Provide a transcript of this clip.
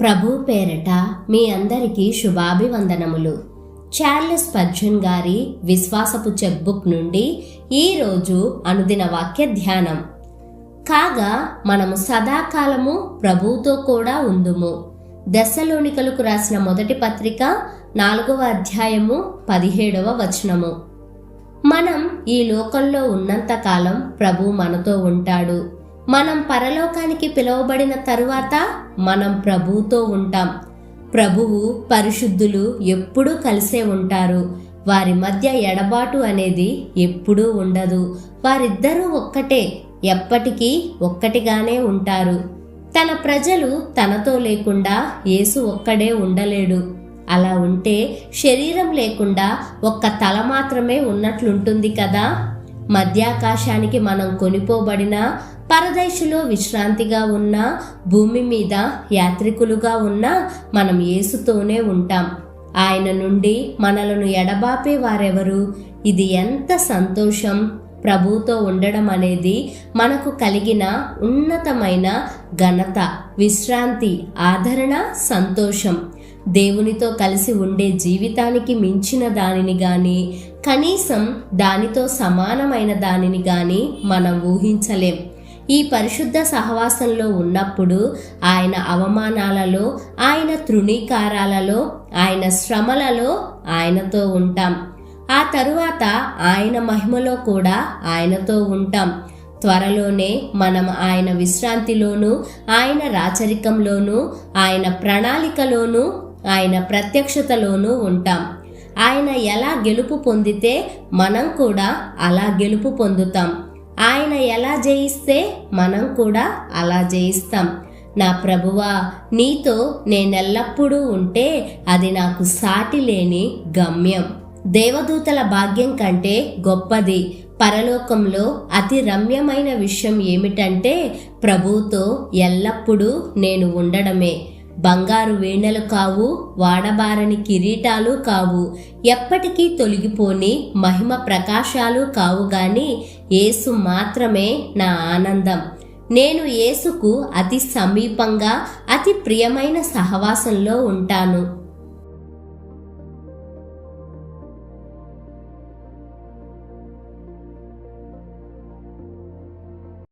ప్రభు పేరట మీ అందరికీ శుభాభివందనములు. చార్లెస్ పర్జన్ గారి విశ్వాసపు చెక్బుక్ నుండి ఈరోజు అనుదిన వాక్య ధ్యానం. కాగా మనము సదాకాలము ప్రభువుతో కూడా ఉందుము. దశలోనికలకు రాసిన మొదటి పత్రిక నాలుగవ అధ్యాయము పదిహేడవ వచనము. మనం ఈ లోకంలో ఉన్నంతకాలం ప్రభు మనతో ఉంటాడు. మనం పరలోకానికి పిలువబడిన తరువాత మనం ప్రభువుతో ఉంటాం. ప్రభువు పరిశుద్ధులు ఎప్పుడూ కలిసే ఉంటారు. వారి మధ్య ఎడబాటు అనేది ఎప్పుడూ ఉండదు. వారిద్దరూ ఒక్కటే ఎప్పటికీ ఒక్కటిగానే ఉంటారు. తన ప్రజలు తనతో లేకుండా యేసు ఒక్కడే ఉండలేడు. అలా ఉంటే శరీరం లేకుండా ఒక్క తల మాత్రమే ఉన్నట్లుంటుంది కదా. మధ్యాకాశానికి మనం కొనిపోబడిన పరదేశులో విశ్రాంతిగా ఉన్న భూమి మీద యాత్రికులుగా ఉన్న మనం యేసుతోనే ఉంటాం. ఆయన నుండి మనలను ఎడబాపే వారెవరు? ఇది ఎంత సంతోషం! ప్రభుతో ఉండడం అనేది మనకు కలిగిన ఉన్నతమైన ఘనత విశ్రాంతి ఆదరణ సంతోషం. దేవునితో కలిసి ఉండే జీవితానికి మించిన దానిని గాని కనీసం దానితో సమానమైన దానిని గాని మనం ఊహించలేం. ఈ పరిశుద్ధ సహవాసంలో ఉన్నప్పుడు ఆయన అవమానాలలో ఆయన తృణీకారాలలో ఆయన శ్రమలలో ఆయనతో ఉంటాం. ఆ తరువాత ఆయన మహిమలో కూడా ఆయనతో ఉంటాం. త్వరలోనే మనం ఆయన విశ్రాంతిలోను ఆయన రాచరికంలోను ఆయన ప్రణాళికలోను ఆయన ప్రత్యక్షతలోనూ ఉంటాం. ఆయన ఎలా గెలుపు పొందితే మనం కూడా అలా గెలుపు పొందుతాం. ఆయన ఎలా జయిస్తే మనం కూడా అలా జయిస్తాం. నా ప్రభువా నీతో నేనెల్లప్పుడూ ఉంటే అది నాకు సాటి లేని గమ్యం. దేవదూతల భాగ్యం కంటే గొప్పది. పరలోకంలో అతి రమ్యమైన విషయం ఏమిటంటే ప్రభువుతో ఎల్లప్పుడూ నేను ఉండడమే. బంగారు వీణలు కావు వాడబారని కిరీటాలు కావు. ఎప్పటికీ తొలగిపోని మహిమ ప్రకాశాలు కావు గాని యేసు మాత్రమే నా ఆనందం. నేను యేసుకు అతి సమీపంగా అతి ప్రియమైన సహవాసంలో ఉంటాను.